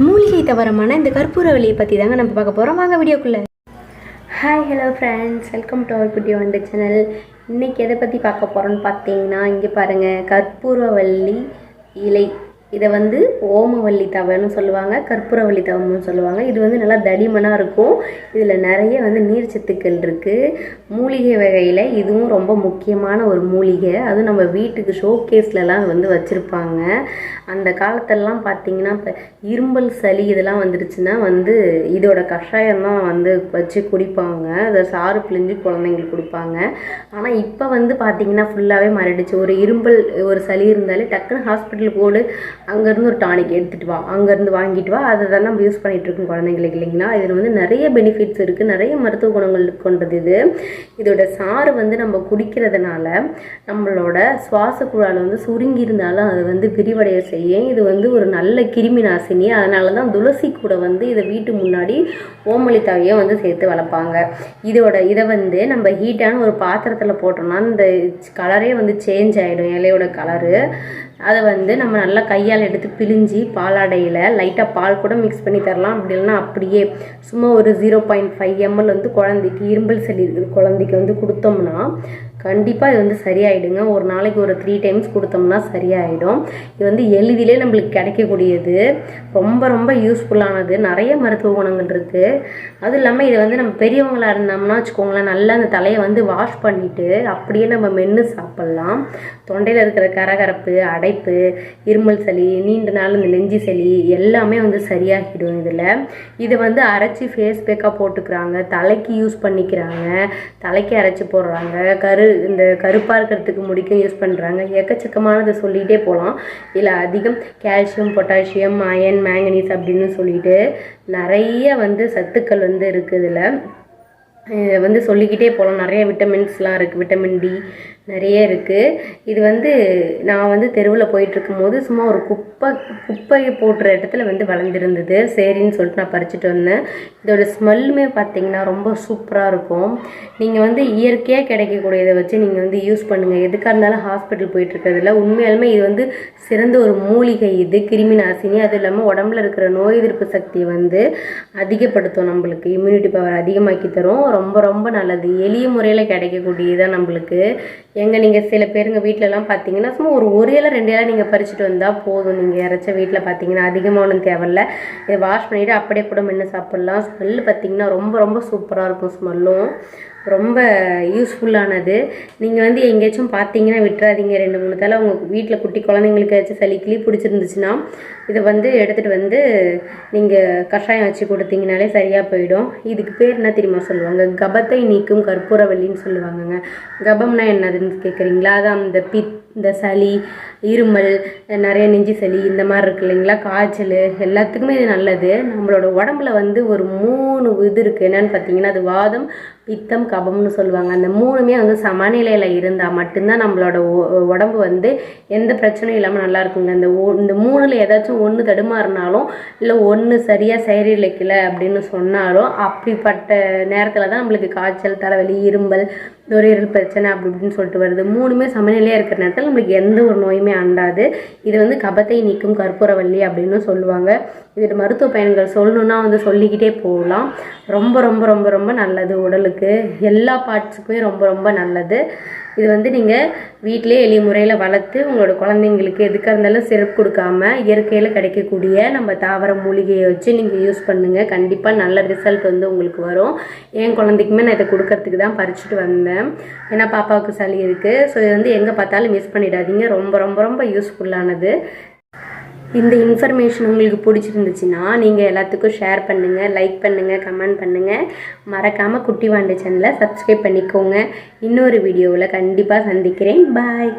மூலிகை தவறமான இந்த கற்பூரவல்லியை பற்றி தாங்க நம்ம பார்க்க போகிறோம் வாங்க வீடியோக்குள்ளே. Hi hello friends welcome to our குட்டி வண்டு சேனல் இன்றைக்கி எதை பற்றி பார்க்க போகிறோன்னு பார்த்தீங்கன்னா இங்கே பாருங்கள் கற்பூரவல்லி இலை. இதை வந்து ஓமவல்லி தவைன்னு சொல்லுவாங்க கற்பூரவல்லி தவம்னு சொல்லுவாங்க. இது வந்து நல்லா தடிமனாக இருக்கும். இதில் நிறைய வந்து நீர் சத்துக்கள் இருக்குது மூலிகை வகையில் இதுவும் ரொம்ப முக்கியமான ஒரு மூலிகை. அதுவும் நம்ம வீட்டுக்கு ஷோகேஸ்லலாம் வந்து வச்சுருப்பாங்க. அந்த காலத்திலலாம் பார்த்தீங்கன்னா இப்போ இரும்பல் சளி இதெல்லாம் வந்துடுச்சுன்னா வந்து இதோட கஷாயம் தான் வந்து வச்சு குடிப்பாங்க. அதை சாறு பிழிஞ்சு குழந்தைங்களுக்கு கொடுப்பாங்க. ஆனால் இப்போ வந்து பார்த்திங்கன்னா ஃபுல்லாகவே மாறிடுச்சு. ஒரு இரும்பல் ஒரு சளி இருந்தாலே டக்குன்னு ஹாஸ்பிட்டலுக்கு ஓடு. அங்கேருந்து ஒரு டானிக் எடுத்துகிட்டு வா அங்கேருந்து வாங்கிட்டு வா. அதை தான் நம்ம யூஸ் பண்ணிகிட்டு இருக்கோம் குழந்தைங்களுக்கு இல்லைங்களா? இதில் வந்து நிறைய பெனிஃபிட்ஸ் இருக்குது நிறைய மருத்துவ குணங்கள் கொண்டது இது. இதோட சாறு வந்து நம்ம குடிக்கிறதுனால நம்மளோட சுவாச குழாயில் வந்து சுருங்கி இருந்தாலும் அது வந்து விரிவடைய செய்யும். இது வந்து ஒரு நல்ல கிருமி நாசினி. அதனால தான் துளசி கூட வந்து இதை வீட்டு முன்னாடி ஓமளித்தாவையும் வந்து சேர்த்து வளர்ப்பாங்க. இதோட இதை வந்து நம்ம ஹீட்டான ஒரு பாத்திரத்தில் போட்டோம்னா இந்த கலரே வந்து சேஞ்ச் ஆகிடும் இலையோட கலரு அதை வந்து நம்ம நல்லா கையால் எடுத்து பிழிஞ்சி பாலாடையில் லைட்டாக பால் கூட மிக்ஸ் பண்ணி தரலாம். அப்படி இல்லைன்னா அப்படியே சும்மா ஒரு ஜீரோ பாயிண்ட் ஃபைவ் எம்எல் வந்து குழந்தைக்கு இரும்பல் சளி இருக்கிற குழந்தைக்கு வந்து கொடுத்தோம்னா கண்டிப்பாக இது வந்து சரியாயிடுங்க. ஒரு நாளைக்கு ஒரு த்ரீ டைம்ஸ் கொடுத்தோம்னா சரியாயிடும். இது வந்து எளிதிலே நம்மளுக்கு கிடைக்கக்கூடியது. ரொம்ப ரொம்ப யூஸ்ஃபுல்லானது நிறைய மருத்துவ குணங்கள் இருக்குது அதுவும் இல்லாமல் இதை வந்து நம்ம பெரியவங்களாக இருந்தோம்னா வச்சுக்கோங்களேன் நல்லா அந்த தலையை வந்து வாஷ் பண்ணிவிட்டு அப்படியே நம்ம மென்று சாப்பிட்லாம். தொண்டையில் இருக்கிற கரகரப்பு அடைப்பு இருமல் சளி நீண்ட நாள் இந்த நெஞ்சு சளி எல்லாமே வந்து சரியாகிடும் இதில். இதை வந்து அரைச்சி ஃபேஸ் பேக்காக போட்டுக்கிறாங்க. தலைக்கு யூஸ் பண்ணிக்கிறாங்க. தலைக்கு அரைச்சி போடுறாங்க. கரு இந்த கருப்பாக இருக்கிறதுக்கு முடிக்கும் யூஸ் பண்ணுறாங்க எக்கச்சக்கமானதை சொல்லிகிட்டே போகலாம் இல்லை அதிகம் கால்சியம் பொட்டாசியம் அயன் மேங்கனீஸ் அப்படின்னு சொல்லிட்டு நிறைய வந்து சத்துக்கள் வந்து இருக்குது இதில். இதை வந்து சொல்லிக்கிட்டே போகலாம் நிறைய விட்டமின்ஸ்லாம் இருக்குது விட்டமின் டி நிறைய இருக்குது இது வந்து நான் வந்து தெருவில் போயிட்டுருக்கும் போது சும்மா ஒரு குப்பை குப்பையை போடுற இடத்துல வந்து வளர்ந்துருந்தது. சரின்னு சொல்லிட்டு நான் பறிச்சுட்டு வந்தேன். இதோட ஸ்மெல்லுமே பார்த்தீங்கன்னா ரொம்ப சூப்பராக இருக்கும். நீங்கள் வந்து இயற்கையாக கிடைக்கக்கூடியதை வச்சு நீங்கள் வந்து யூஸ் பண்ணுங்கள் எதுக்காக இருந்தாலும் ஹாஸ்பிட்டல் போயிட்டுருக்கிறதுல உண்மையாலுமே இது வந்து சிறந்த ஒரு மூலிகை இது கிருமி நாசினி. அதுவும் இல்லாமல் உடம்புல இருக்கிற நோய் எதிர்ப்பு சக்தியை வந்து அதிகப்படுத்தும் நம்மளுக்கு. இம்யூனிட்டி பவர் அதிகமாக்கி தரும். ரொம்ப ரொம்ப நல்லது. எளிய முறையில் கிடைக்கக்கூடியதான் நம்மளுக்கு. எங்கே நீங்கள் சில பேருங்க வீட்டிலலாம் பார்த்தீங்கன்னா சும்மா ஒரு ஒரு இலை ரெண்டு இலை நீங்கள் பறிச்சுட்டு வந்தால் போதும். நீங்கள் இறச்ச வீட்டில் பார்த்தீங்கன்னா அதிகமாக ஒன்றும் தேவையில்ல. இதை வாஷ் பண்ணிவிட்டு அப்படியே கூட மென்று சாப்பிட்லாம். ஸ்மெல் பார்த்தீங்கன்னா ரொம்ப ரொம்ப சூப்பராக இருக்கும் ஸ்மெல்லும் ரொம்ப யூஸ்ஃபுல்லானது நீங்கள் வந்து எங்கேயாச்சும் பார்த்தீங்கன்னா விட்டுறாதீங்க. ரெண்டு மூணு தலை உங்கள் வீட்டில் குட்டி குழந்தைங்களுக்கு ஏதாச்சும் சளி கிளி பிடிச்சிருந்துச்சுன்னா இதை வந்து எடுத்துகிட்டு வந்து நீங்கள் கஷாயம் வச்சு கொடுத்தீங்கனாலே சரியாக போயிடும். இதுக்கு பேர் என்ன தெரியுமா சொல்லுவாங்க? கபத்தை நீக்கும் கற்பூரவல்லின்னு சொல்லுவாங்கங்க. கபம்னா என்னதுன்னு கேட்குறீங்களா அதான் அந்த பித் இந்த சளி இருமல் நிறைய நெஞ்சு சளி இந்த மாதிரி இருக்கு இல்லைங்களா? காய்ச்சல் எல்லாத்துக்குமே இது நல்லது. நம்மளோட உடம்புல வந்து ஒரு மூணு இது இருக்குது என்னென்னு பார்த்தீங்கன்னா அது வாதம் பித்தம் கபம்னு சொல்லுவாங்க. அந்த மூணுமே வந்து சமநிலையில் இருந்தால் மட்டும்தான் நம்மளோட உடம்பு வந்து எந்த பிரச்சனையும் இல்லாமல் நல்லா இருக்குங்க. இந்த ஓ இந்த மூணில் ஏதாச்சும் ஒன்று தடுமாறினாலும் இல்லை ஒன்று சரியாக செயலிழைக்கல அப்படின்னு சொன்னாலும் அப்படிப்பட்ட நேரத்தில் தான் நம்மளுக்கு காய்ச்சல் தலைவலி இரும்பல் நுரையீரல் பிரச்சனை அப்படி இப்படின்னு சொல்லிட்டு வருது. மூணுமே சமநிலையாக இருக்கிற நேரத்தில் நம்மளுக்கு எந்த ஒரு நோயுமே அண்டாது. இது வந்து கபத்தை நீக்கும் கற்பூரவல்லி அப்படின்னு சொல்லுவாங்க. இதோட மருத்துவ பயன்கள் சொல்லணுன்னா வந்து சொல்லிக்கிட்டே போகலாம். ரொம்ப ரொம்ப ரொம்ப ரொம்ப நல்லது உடலுக்கு. எல்லா பார்ட்ஸுக்குமே ரொம்ப ரொம்ப நல்லது. இது வந்து நீங்கள் வீட்டிலே எளிய முறையில் வளர்த்து உங்களோட குழந்தைங்களுக்கு எதுக்காக இருந்தாலும் சிறப்பு கொடுக்காம இயற்கையில் கிடைக்கக்கூடிய நம்ம தாவர மூலிகையை வச்சு நீங்கள் யூஸ் பண்ணுங்கள் கண்டிப்பாக நல்ல ரிசல்ட் வந்து உங்களுக்கு வரும். என் குழந்தைக்குமே நான் இதை கொடுக்கறதுக்கு தான் பறிச்சுட்டு வந்தேன். ஏன்னா பாப்பாவுக்கு சளி இருக்குது ஸோ இது வந்து எங்கே பார்த்தாலும் மிஸ் பண்ணிடாதீங்க. ரொம்ப ரொம்ப ரொம்ப யூஸ்ஃபுல்லானது இந்த இன்ஃபர்மேஷன் உங்களுக்கு பிடிச்சிருந்துச்சுன்னா நீங்கள் எல்லாத்துக்கும் ஷேர் பண்ணுங்கள் லைக் பண்ணுங்கள் கமெண்ட் பண்ணுங்கள் மறக்காமல் குட்டி வாண்டி சேனலை சப்ஸ்கிரைப் பண்ணிக்கோங்க. இன்னொரு வீடியோவில் கண்டிப்பாக சந்திக்கிறேன். பாய்